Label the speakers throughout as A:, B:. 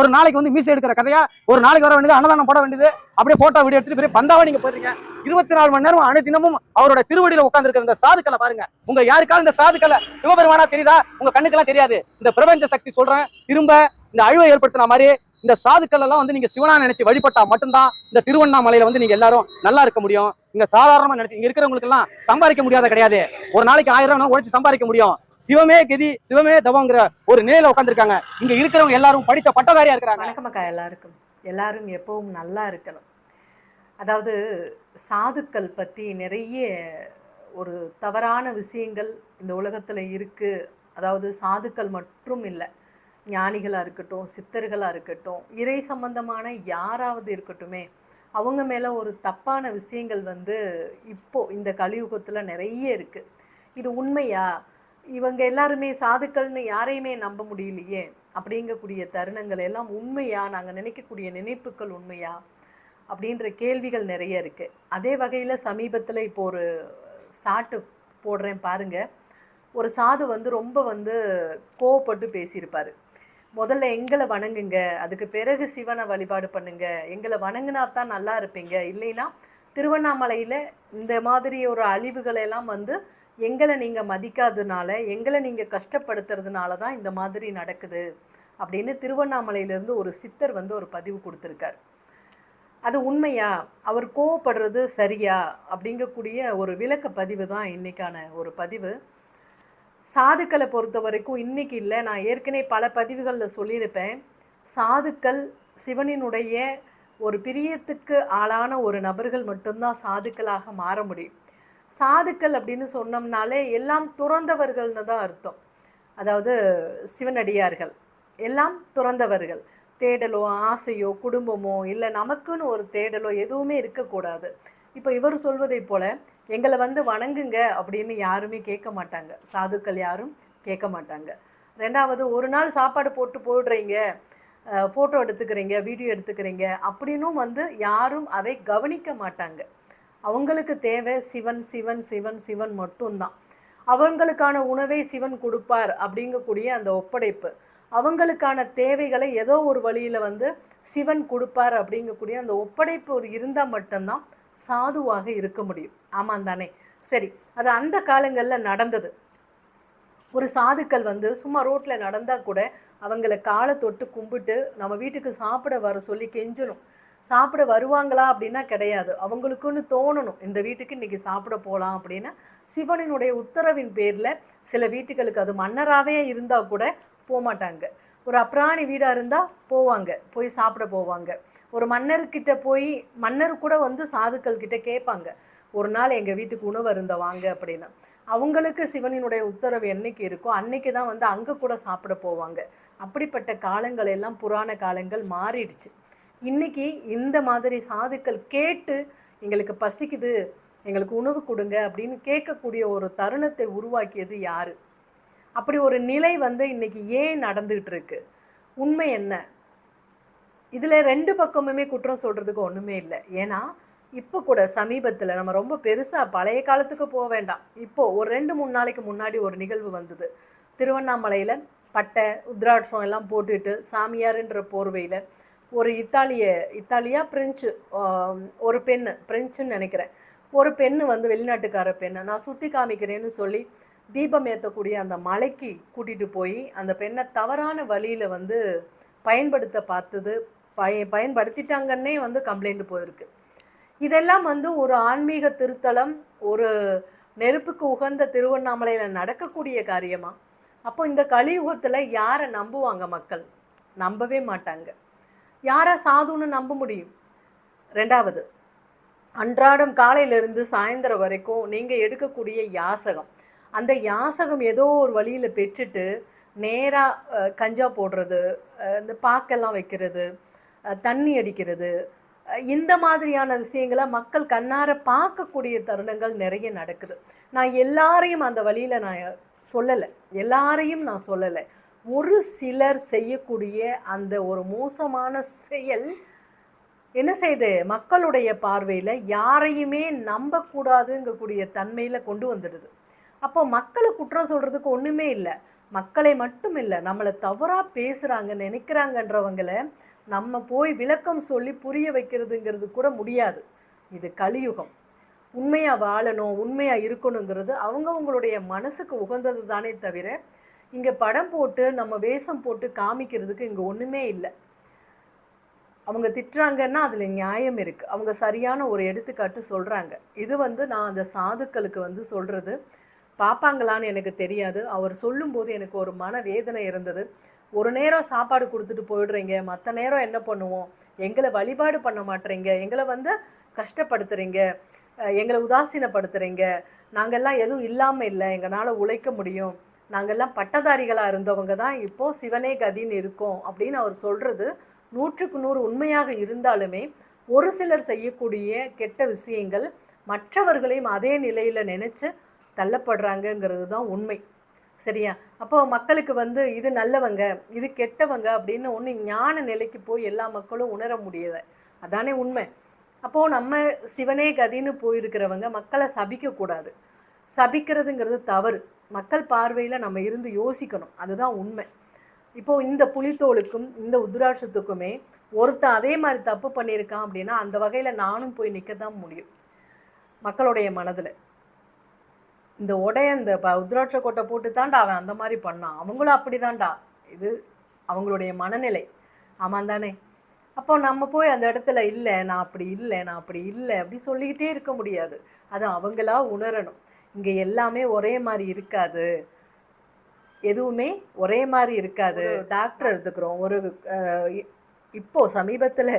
A: ஒரு நாளைக்கு வந்து மீசை எடுக்கிற கதையா? ஒரு நாளைக்கு வர வேண்டியது அன்னதானம் போட வேண்டியது. அப்படியே போட்டோ வீடியோ எடுத்துட்டு பெரிய பந்தாவா நீங்க போறீங்க இருபத்தி நாலு மணி நேரம் அனைத்தினமும் அவரோட திருவடியில உட்காந்துருக்கிற இந்த சாதுக்களை பாருங்க. உங்க யாருக்காவது இந்த சாதுக்களை சிவபெருமானா தெரியுதா? உங்க கண்ணுக்கெல்லாம் தெரியாது. இந்த பிரபஞ்ச சக்தி சொல்றேன் திரும்ப இந்த அழிவை ஏற்படுத்தின மாதிரி இந்த சாதுக்கள் எல்லாம் வந்து நீங்க சிவனா நினைச்சு வழிபட்டா மட்டும்தான் இந்த திருவண்ணாமலையில வந்து நீங்க எல்லாரும் நல்லா இருக்க முடியும். இங்க சாதாரணமா நினைச்சு இங்க இருக்கிறவங்களுக்கு எல்லாம் சம்பாதிக்க முடியாத கிடையாது. ஒரு நாளைக்கு ஆயிரம் ரூபாய் உழைச்சு சம்பாதிக்க முடியும். சிவமே கதி சிவமே தவங்கிற ஒரு நிலையில உட்காந்துருக்காங்க இங்க இருக்கிறவங்க எல்லாரும் படிச்ச பட்டதாரியா இருக்கிறாங்க.
B: வணக்கம் அக்கா எல்லாருக்கும். எல்லாரும் எப்பவும் நல்லா இருக்கணும். அதாவது சாதுக்கள் பற்றி நிறைய ஒரு தவறான விஷயங்கள் இந்த உலகத்தில் இருக்குது அதாவது சாதுக்கள் மட்டும் இல்லை. ஞானிகளாக இருக்கட்டும் சித்தர்களாக இருக்கட்டும் இறை சம்பந்தமான யாராவது இருக்கட்டுமே அவங்க மேலே ஒரு தப்பான விஷயங்கள் வந்து இப்போது இந்த கலியுகத்தில் நிறைய இருக்குது இது உண்மையா? இவங்க எல்லாருமே சாதுக்கள்னு யாரையுமே நம்ப முடியலையே? அப்படிங்கக்கூடிய தருணங்கள் எல்லாம் உண்மையா? நாங்கள் நினைக்கக்கூடிய நினைப்புகள் உண்மையா? அப்படின்ற கேள்விகள் நிறைய இருக்குது அதே வகையில் சமீபத்தில் இப்போ ஒரு சாட்டு போடுறேன் பாருங்கள் ஒரு சாது வந்து ரொம்ப வந்து கோவப்பட்டு பேசியிருப்பார். முதல்ல எங்களை வணங்குங்க. அதுக்கு பிறகு சிவனை வழிபாடு பண்ணுங்க. எங்களை வணங்கினா தான் நல்லா இருப்பீங்க. இல்லைன்னா திருவண்ணாமலையில் இந்த மாதிரி ஒரு அழிவுகளெல்லாம் வந்து எங்களை நீங்கள் மதிக்காததுனால எங்களை நீங்கள் கஷ்டப்படுத்துறதுனால தான் இந்த மாதிரி நடக்குது அப்படின்னு திருவண்ணாமலையிலேருந்து ஒரு சித்தர் வந்து ஒரு பதிவு கொடுத்துருக்கார். அது உண்மையா? அவர் கோவப்படுறது சரியா? அப்படிங்கக்கூடிய ஒரு விளக்க பதிவு தான் இன்னைக்கான ஒரு பதிவு. சாதுக்களை பொறுத்த வரைக்கும் இன்றைக்கி இல்லை நான் ஏற்கனவே பல பதிவுகளில் சொல்லியிருப்பேன். சாதுக்கள் சிவனினுடைய ஒரு பிரியத்துக்கு ஆளான ஒரு நபர்கள் மட்டும்தான் சாதுக்களாக மாற முடியும். சாதுக்கள் அப்படின்னு சொன்னோம்னாலே எல்லாம் துறந்தவர்கள்னு தான் அர்த்தம். அதாவது சிவனடியார்கள். எல்லாம் துறந்தவர்கள். தேடலோ ஆசையோ குடும்பமோ இல்லை நமக்குன்னு ஒரு தேடலோ எதுவுமே இருக்கக்கூடாது. இப்போ இவர் சொல்வதை போல் எங்களை வந்து வணங்குங்க அப்படின்னு யாருமே கேட்க மாட்டாங்க. சாதுக்கள் யாரும் கேட்க மாட்டாங்க. ரெண்டாவது ஒரு நாள் சாப்பாடு போட்டு போடுறீங்க ஃபோட்டோ எடுத்துக்கிறீங்க வீடியோ எடுத்துக்கிறீங்க அப்படின்னும் வந்து யாரும் அதை கவனிக்க மாட்டாங்க. அவங்களுக்கு தேவை சிவன் சிவன் சிவன் சிவன் மட்டும்தான். அவங்களுக்கான உணவை சிவன் கொடுப்பார் அப்படிங்கக்கூடிய அந்த ஒப்படைப்பு. அவங்களுக்கான தேவைகளை ஏதோ ஒரு வழியில் வந்து சிவன் கொடுப்பார் அப்படிங்கக்கூடிய அந்த ஒப்படைப்பு ஒரு இருந்தால் மட்டும்தான் சாதுவாக இருக்க முடியும். ஆமாம் தானே? சரி அது அந்த காலங்களில் நடந்தது. ஒரு சாதுக்கள் வந்து சும்மா ரோட்டில் நடந்தால் கூட அவங்கள காலை தொட்டு கும்பிட்டு நம்ம வீட்டுக்கு சாப்பிட வர சொல்லி கெஞ்சணும் சாப்பிட வருவாங்களா அப்படின்னா கிடையாது. அவங்களுக்குன்னு தோணணும். இந்த வீட்டுக்கு இன்றைக்கி சாப்பிட போகலாம் அப்படின்னா சிவனினுடைய உத்தரவின் பேரில் சில வீட்டுகளுக்கு அது மன்னராகவே இருந்தால் கூட போக மாட்டாங்க ஒரு அப்ராணி வீடாக இருந்தால் போவாங்க போய் சாப்பிட போவாங்க. ஒரு மன்னர்கிட்ட போய் மன்னர் கூட வந்து சாதுக்கள் கிட்ட கேட்பாங்க. ஒரு நாள் எங்கள் வீட்டுக்கு உணவு இருந்த வாங்க அப்படின்னு. அவங்களுக்கு சிவனினுடைய உத்தரவு என்னைக்கு இருக்கோ அன்னைக்கு தான் வந்து அங்கே கூட சாப்பிட போவாங்க. அப்படிப்பட்ட காலங்கள் எல்லாம் புராண காலங்கள் மாறிடுச்சு. இன்னைக்கு இந்த மாதிரி சாதுக்கள் கேட்டு எங்களுக்கு பசிக்குது எங்களுக்கு உணவு கொடுங்க அப்படின்னு கேட்கக்கூடிய ஒரு தருணத்தை உருவாக்கியது யார்? அப்படி ஒரு நிலை வந்து இன்னைக்கு ஏன் நடந்துகிட்டு இருக்கு? உண்மை என்ன? இதில் ரெண்டு பக்கமுமே குற்றம் சொல்கிறதுக்கு ஒன்றுமே இல்லை. ஏன்னா இப்போ கூட சமீபத்தில் நம்ம ரொம்ப பெருசாக பழைய காலத்துக்கு போக வேண்டாம். இப்போது ஒரு ரெண்டு மூணு நாளைக்கு முன்னாடி ஒரு நிகழ்வு வந்தது. திருவண்ணாமலையில் பட்டை உத்ராட்சம் எல்லாம் போட்டுட்டு சாமியாருன்ற போர்வையில் ஒரு இத்தாலிய இத்தாலியா பிரெஞ்சு ஒரு பெண்ணு பிரெஞ்சுன்னு நினைக்கிறேன். ஒரு பெண்ணு வந்து வெளிநாட்டுக்கார பெண்ணை. நான் சுற்றி காமிக்கிறேன்னு சொல்லி தீபம் ஏற்றக்கூடிய அந்த மலைக்கு கூட்டிகிட்டு போய் அந்த பெண்ணை தவறான வழியில் வந்து பயன்படுத்த பார்த்தது பய பயன்படுத்திட்டாங்கன்னே வந்து கம்ப்ளைண்ட் போயிருக்கு. இதெல்லாம் வந்து ஒரு ஆன்மீக திருத்தலம் ஒரு நெருப்புக்கு உகந்த திருவண்ணாமலையில் நடக்கக்கூடிய காரியமாக அப்போ இந்த கலியுகத்தில் யாரை நம்புவாங்க மக்கள்? நம்பவே மாட்டாங்க. யாரை சாதுன்னு நம்ப முடியும்? ரெண்டாவது அன்றாடம் காலையிலிருந்து சாயந்தரம் வரைக்கும் நீங்கள் எடுக்கக்கூடிய யாசகம். அந்த யாசகம் ஏதோ ஒரு வழியில் பெற்றுட்டு நேராக கஞ்சா போடுறது இந்த பாக்கெல்லாம் வைக்கிறது தண்ணி அடிக்கிறது இந்த மாதிரியான விஷயங்களை மக்கள் கண்ணார பார்க்கக்கூடிய தருணங்கள் நிறைய நடக்குது. நான் எல்லாரையும் அந்த வழியில் நான் சொல்லலை. எல்லாரையும் நான் சொல்லலை. ஒரு சிலர் செய்யக்கூடிய அந்த ஒரு மோசமான செயல் என்ன செய்து? மக்களுடைய பார்வையில் யாரையுமே நம்பக்கூடாதுங்கக்கூடிய தன்மையில் கொண்டு வந்துடுது. அப்போ மக்களை குற்றம் சொல்கிறதுக்கு ஒன்றுமே இல்லை. மக்களை மட்டும் இல்லை நம்மளை தவறாக பேசுகிறாங்க நினைக்கிறாங்கன்றவங்கள நம்ம போய் விளக்கம் சொல்லி புரிய வைக்கிறதுங்கிறது கூட முடியாது. இது கலியுகம். உண்மையாக வாழணும் உண்மையாக இருக்கணுங்கிறது அவங்கவுங்களுடைய மனசுக்கு உகந்தது தானே தவிர இங்கே படம் போட்டு நம்ம வேஷம் போட்டு காமிக்கிறதுக்கு இங்கே ஒன்றுமே இல்லை. அவங்க திட்டுறாங்கன்னா அதில் நியாயம் இருக்குது அவங்க சரியான ஒரு எடுத்துக்காட்டு சொல்கிறாங்க இது வந்து நான் அந்த சாதுக்களுக்கு வந்து சொல்கிறது பார்ப்பாங்களான்னு எனக்கு தெரியாது. அவர் சொல்லும்போது எனக்கு ஒரு மன வேதனை இருந்தது. ஒரு நேரம் சாப்பாடு கொடுத்துட்டு போயிடுறீங்க. மற்ற நேரம் என்ன பண்ணுவோம்? எங்களை வழிபாடு பண்ண மாட்டேறீங்க எங்களை வந்து கஷ்டப்படுத்துகிறீங்க எங்களை உதாசீனப்படுத்துகிறீங்க நாங்கள்லாம் எதுவும் இல்லாமல் இல்லை. எங்களால் உழைக்க முடியும். நாங்கெல்லாம் பட்டதாரிகளாக இருந்தவங்க தான் இப்போது சிவனே கதின்னு இருக்கோம் அப்படின்னு அவர் சொல்கிறது நூற்றுக்கு நூறு உண்மையாக இருந்தாலுமே ஒரு சிலர் செய்யக்கூடிய கெட்ட விஷயங்கள் மற்றவர்களையும் அதே நிலையில் நினச்சி தள்ளப்படுறாங்கங்கிறது தான் உண்மை. சரியா? அப்போ மக்களுக்கு வந்து இது நல்லவங்க இது கெட்டவங்க அப்படின்னு ஒன்று ஞான நிலைக்கு போய் எல்லா மக்களும் உணர முடியலை. அதானே உண்மை. அப்போது நம்ம சிவனே கதின்னு போயிருக்கிறவங்க மக்களை சபிக்கக்கூடாது. சபிக்கிறதுங்கிறது தவறு. மக்கள் பார்வையில் நம்ம இருந்து யோசிக்கணும். அதுதான் உண்மை. இப்போது இந்த புலித்தோலுக்கும் இந்த உத்ராட்சத்துக்குமே ஒருத்தன் அதே மாதிரி தப்பு பண்ணியிருக்கான் அப்படின்னா அந்த வகையில் நானும் போய் நிற்க தான் முடியும். மக்களுடைய மனதில். இந்த உடைய இந்த ப உத்ராட்ச கோட்டை போட்டு தாண்டா அவன் அந்த மாதிரி பண்ணான். அவங்களும் அப்படிதான்டா. இது அவங்களுடைய மனநிலை. ஆமாம் தானே. அப்போ நம்ம போய் அந்த இடத்துல இல்லை நான் அப்படி இல்லை நான் அப்படி இல்லை அப்படி சொல்லிக்கிட்டே இருக்க முடியாது. அது அவங்களா உணரணும். இங்கே எல்லாமே ஒரே மாதிரி இருக்காது. எதுவுமே ஒரே மாதிரி இருக்காது. டாக்டர் எடுத்துக்கிறோம். ஒரு இப்போ சமீபத்தில்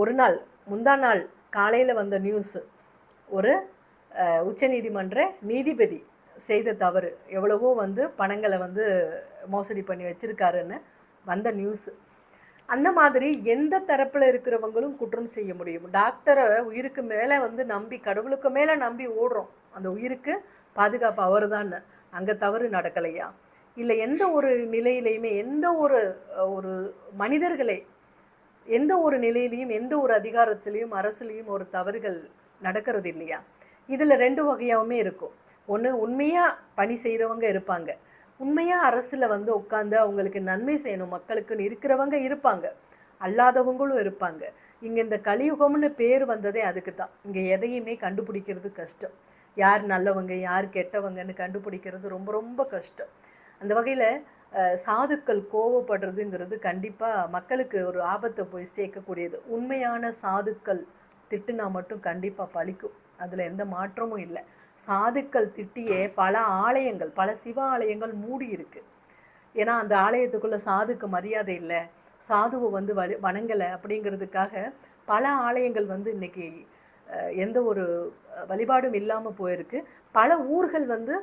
B: ஒரு நாள் முந்தா நாள் காலையில் வந்த நியூஸ். ஒரு உச்சநீதிமன்ற நீதிபதி செய்த தவறு. எவ்வளவோ வந்து பணங்களை வந்து மோசடி பண்ணி வச்சிருக்காருன்னு வந்த நியூஸ். அந்த மாதிரி எந்த தரப்பில் இருக்கிறவங்களும் குற்றம் செய்ய முடியும். டாக்டரை உயிருக்கு மேலே வந்து நம்பி கடவுளுக்கு மேலே நம்பி ஓடுறோம். அந்த உயிருக்கு பாதுகாப்பு அவர் தான் அங்கே தவறு நடக்கலையா? இல்லை எந்த ஒரு நிலையிலையுமே எந்த ஒரு ஒரு மனிதர்களே எந்த ஒரு நிலையிலையும் எந்த ஒரு அதிகாரத்திலையும் அரசுலேயும் ஒரு தவறுகள் நடக்கிறது இல்லையா? இதில் ரெண்டு வகையாகவுமே இருக்கும். ஒன்று உண்மையாக பணி செய்கிறவங்க இருப்பாங்க. உண்மையாக அரசில் வந்து உட்காந்து அவங்களுக்கு நன்மை செய்யணும். மக்களுக்குன்னு இருக்கிறவங்க இருப்பாங்க. அல்லாதவங்களும் இருப்பாங்க. இங்கே இந்த கலியுகம்னு பேர் வந்ததே அதுக்கு தான். இங்கே எதையுமே கண்டுபிடிக்கிறது கஷ்டம். யார் நல்லவங்க யார் கெட்டவங்கன்னு கண்டுபிடிக்கிறது ரொம்ப ரொம்ப கஷ்டம். அந்த வகையில் சாதுக்கள் கோவப்படுறதுங்கிறது கண்டிப்பாக மக்களுக்கு ஒரு ஆபத்தை போய் சேர்க்கக்கூடியது. உண்மையான சாதுக்கள் திட்டுனா மட்டும் கண்டிப்பாக பழிக்கும். அதில் எந்த மாற்றமும் இல்லை. சாதுக்கள் திட்டியே பல ஆலயங்கள் பல சிவ ஆலயங்கள் மூடி இருக்கு. ஏன்னா அந்த ஆலயத்துக்குள்ளே சாதுக்கு மரியாதை இல்லை. சாதுவை வந்து வ வணங்கலை அப்படிங்கிறதுக்காக பல ஆலயங்கள் வந்து இன்னைக்கு எந்த ஒரு வழிபாடும் இல்லாமல் போயிருக்கு. பல ஊர்கள் வந்து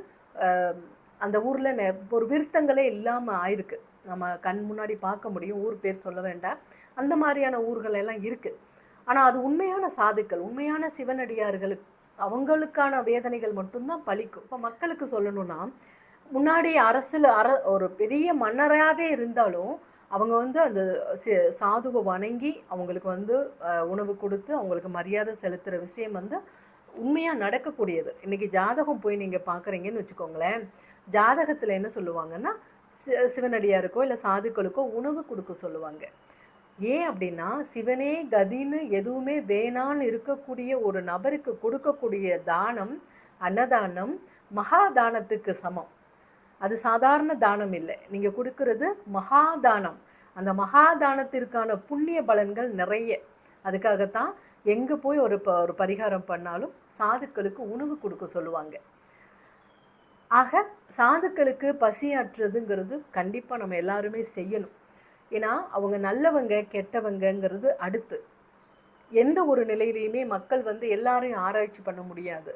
B: அந்த ஊரில் ஒரு விருத்தங்களே இல்லாமல் ஆயிருக்கு. நம்ம கண் முன்னாடி பார்க்க முடியும். ஊர் பேர் சொல்ல வேண்டாம். அந்த மாதிரியான ஊர்கள் எல்லாம் இருக்குது ஆனால் அது உண்மையான சாதுக்கள் உண்மையான சிவனடியார்களுக்கு அவங்களுக்கான வேதனைகள் மட்டும்தான் பலிக்கும். இப்போ மக்களுக்கு சொல்லணும்னா முன்னாடி அரசில் அர ஒரு பெரிய மன்னராகவே இருந்தாலும் அவங்க வந்து அந்த சாதுவை வணங்கி அவங்களுக்கு வந்து உணவு கொடுத்து அவங்களுக்கு மரியாதை செலுத்துகிற விஷயம் வந்து உண்மையாக நடக்கக்கூடியது. இன்றைக்கி ஜாதகம் போய் நீங்கள் பார்க்குறீங்கன்னு வச்சுக்கோங்களேன். ஜாதகத்தில் என்ன சொல்லுவாங்கன்னா சிவனடியாருக்கோ இல்லை சாதுக்களுக்கோ உணவு கொடுக்க சொல்லுவாங்க. ஏன் அப்படின்னா சிவனே கதின்னு எதுவுமே வேணான்னு இருக்கக்கூடிய ஒரு நபருக்கு கொடுக்கக்கூடிய தானம் அன்னதானம் மகா தானத்துக்கு சமம். அது சாதாரண தானம் இல்லை. நீங்கள் கொடுக்கறது மகா தானம் அந்த மகா தானத்திற்கான புண்ணிய பலன்கள் நிறைய. அதுக்காகத்தான் எங்கே போய் ஒரு ப ஒரு பரிகாரம் பண்ணாலும் சாதுக்களுக்கு உணவு கொடுக்க சொல்லுவாங்க. ஆக சாதுக்களுக்கு பசியாற்றுறதுங்கிறது கண்டிப்பாக நம்ம எல்லாருமே செய்யணும். ஏன்னா அவங்க நல்லவங்க கெட்டவங்கங்கிறது அடுத்து. எந்த ஒரு நிலையிலையுமே மக்கள் வந்து எல்லாரையும் ஆராய்ச்சி பண்ண முடியாது.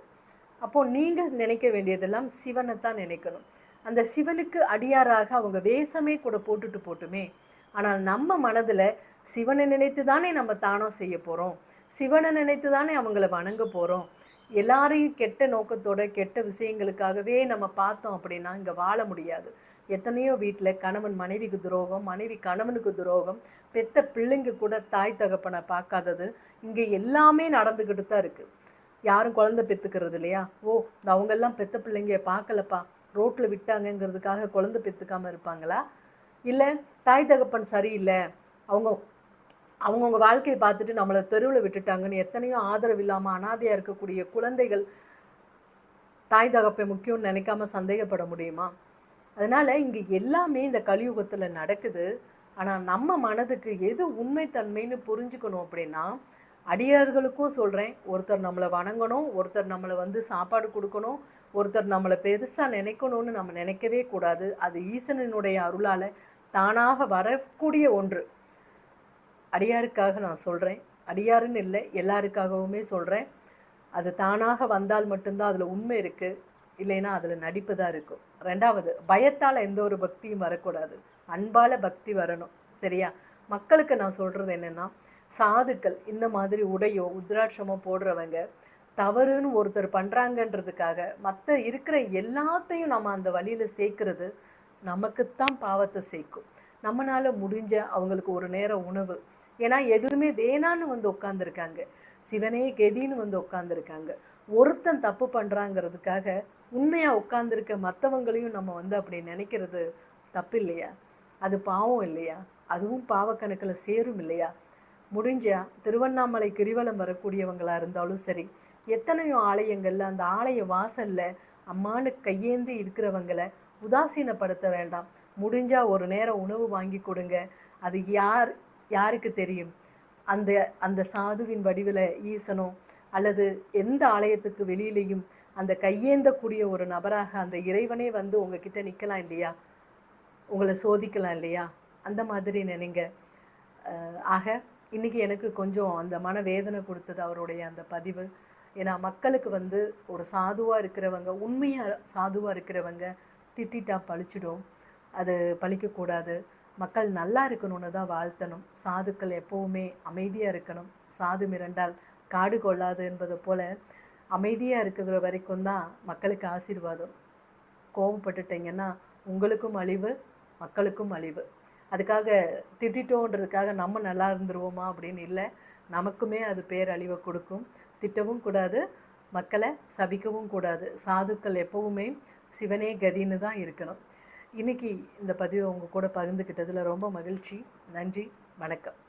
B: அப்போ நீங்கள் நினைக்க வேண்டியதெல்லாம் சிவனை தான் நினைக்கணும். அந்த சிவனுக்கு அடியாராக அவங்க வேஷமே கூட போட்டுட்டு போட்டுமே. ஆனால் நம்ம மனதில் சிவனை நினைத்து தானே நம்ம தானம் செய்ய போகிறோம் சிவனை நினைத்து தானே அவங்கள வணங்க போகிறோம் எல்லாரையும் கெட்ட நோக்கத்தோட கெட்ட விஷயங்களுக்காகவே நம்ம பார்த்தோம் அப்படின்னா இங்கே வாழ முடியாது. எத்தனையோ வீட்டில் கணவன் மனைவிக்கு துரோகம் மனைவி கணவனுக்கு துரோகம் பெத்த பிள்ளைங்க கூட தாய் தகப்பனை பார்க்காதது. இங்கே எல்லாமே நடந்துக்கிட்டு தான் இருக்குது யாரும் குழந்தை பெற்றுக்கிறது இல்லையா? ஓ இந்த அவங்கெல்லாம் பெத்த பிள்ளைங்க பார்க்கலப்பா. ரோட்டில் விட்டாங்கங்கிறதுக்காக குழந்தை பெற்றுக்காமல் இருப்பாங்களா? இல்லை தாய் தகப்பன் சரியில்லை. அவங்க அவங்கவுங்க வாழ்க்கையை பார்த்துட்டு நம்மளை தெருவில் விட்டுட்டாங்கன்னு எத்தனையோ ஆதரவு இல்லாமல் அனாதையாக இருக்கக்கூடிய குழந்தைகள் தாய் தகப்பை முக்கியம்னு நினைக்காம சந்தேகப்பட முடியுமா? அதனால் இங்கே எல்லாமே இந்த கலியுகத்தில் நடக்குது. ஆனால் நம்ம மனதுக்கு எது உண்மைத்தன்மைன்னு புரிஞ்சுக்கணும் அப்படின்னா அடியார்களுக்கும் சொல்கிறேன் ஒருத்தர் நம்மளை வணங்கணும் ஒருத்தர் நம்மளை வந்து சாப்பாடு கொடுக்கணும் ஒருத்தர் நம்மளை பெருசாக நினைக்கணும்னு நம்ம நினைக்கவே கூடாது. அது ஈசனினுடைய அருளால் தானாக வரக்கூடிய ஒன்று. அடியாருக்காக நான் சொல்கிறேன் அடியாருன்னு இல்லை எல்லாருக்காகவுமே சொல்கிறேன் அது தானாக வந்தால் மட்டும்தான் அதில் உண்மை இருக்குது இல்லைன்னா அதில் நடிப்பு தான் இருக்கும். ரெண்டாவது பயத்தால் எந்த ஒரு பக்தியும் வரக்கூடாது. அன்பால் பக்தி வரணும் சரியா? மக்களுக்கு நான் சொல்கிறது என்னென்னா சாதுக்கள் இந்த மாதிரி உடையோ உத்ராட்சமோ போடுறவங்க தவறுன்னு ஒருத்தர் பண்ணுறாங்கன்றதுக்காக மற்ற இருக்கிற எல்லாத்தையும் நம்ம அந்த வழியில் சேர்க்கறது நமக்குத்தான் பாவத்தை சேர்க்கும். நம்மளால் முடிஞ்ச அவங்களுக்கு ஒரு நேரம் உணவு. ஏன்னா எதுவுமே வேணான்னு வந்து உட்காந்துருக்காங்க சிவனே கெதின்னு வந்து உட்காந்துருக்காங்க ஒருத்தன் தப்பு பண்ணுறாங்கிறதுக்காக உண்மையாக உட்காந்துருக்க மற்றவங்களையும் நம்ம வந்து அப்படி நினைக்கிறது தப்பு இல்லையா அது பாவம் இல்லையா? அதுவும் பாவக்கணக்கில் சேரும் இல்லையா? முடிஞ்சா திருவண்ணாமலை கிரிவலம் வரக்கூடியவங்களாக இருந்தாலும் சரி எத்தனையோ ஆலயங்கள்ல அந்த ஆலய வாசலில் அம்மானு கையேந்தி இருக்கிறவங்களை உதாசீனப்படுத்த வேண்டாம். முடிஞ்சால் ஒரு நேரம் உணவு வாங்கி கொடுங்க. அது யார் யாருக்கு தெரியும்? அந்த அந்த சாதுவின் வடிவில் ஈசனோ அல்லது எந்த ஆலயத்துக்கு வெளியிலையும் அந்த கையேந்தக்கூடிய ஒரு நபராக அந்த இறைவனே வந்து உங்ககிட்ட நிற்கலாம் இல்லையா? உங்களை சோதிக்கலாம் இல்லையா? அந்த மாதிரி நினைங்க. ஆக இன்றைக்கி எனக்கு கொஞ்சம் அந்த மன வேதனை கொடுத்தது அவருடைய அந்த பதிவு. ஏன்னா மக்களுக்கு வந்து ஒரு சாதுவாக இருக்கிறவங்க உண்மையாக சாதுவாக இருக்கிறவங்க திட்டிட்டா பழிச்சிடும். அது பழிக்கக்கூடாது. மக்கள் நல்லா இருக்கணும்னு தான் வாழ்த்தணும். சாதுக்கள் எப்போவுமே அமைதியாக இருக்கணும். சாது மிரண்டால் காடு கொள்ளாது என்பது போல் அமைதியாக இருக்கிற வரைக்கும் தான் மக்களுக்கு ஆசீர்வாதம். கோபப்பட்டுட்டீங்கன்னா உங்களுக்கும் அழிவு மக்களுக்கும் அழிவு. அதுக்காக திட்டிட்டோன்றதுக்காக நம்ம நல்லா இருந்துருவோமா அப்படின்னு இல்லை. நமக்குமே அது பேரழிவை கொடுக்கும். திட்டவும் கூடாது மக்களை சபிக்கவும் கூடாது. சாதுக்கள் எப்பவுமே சிவனே கதின்னு தான் இருக்கணும். இன்னைக்கு இந்த பதிவை உங்கள் கூட பகிர்ந்துக்கிட்டதில் ரொம்ப மகிழ்ச்சி. நன்றி வணக்கம்.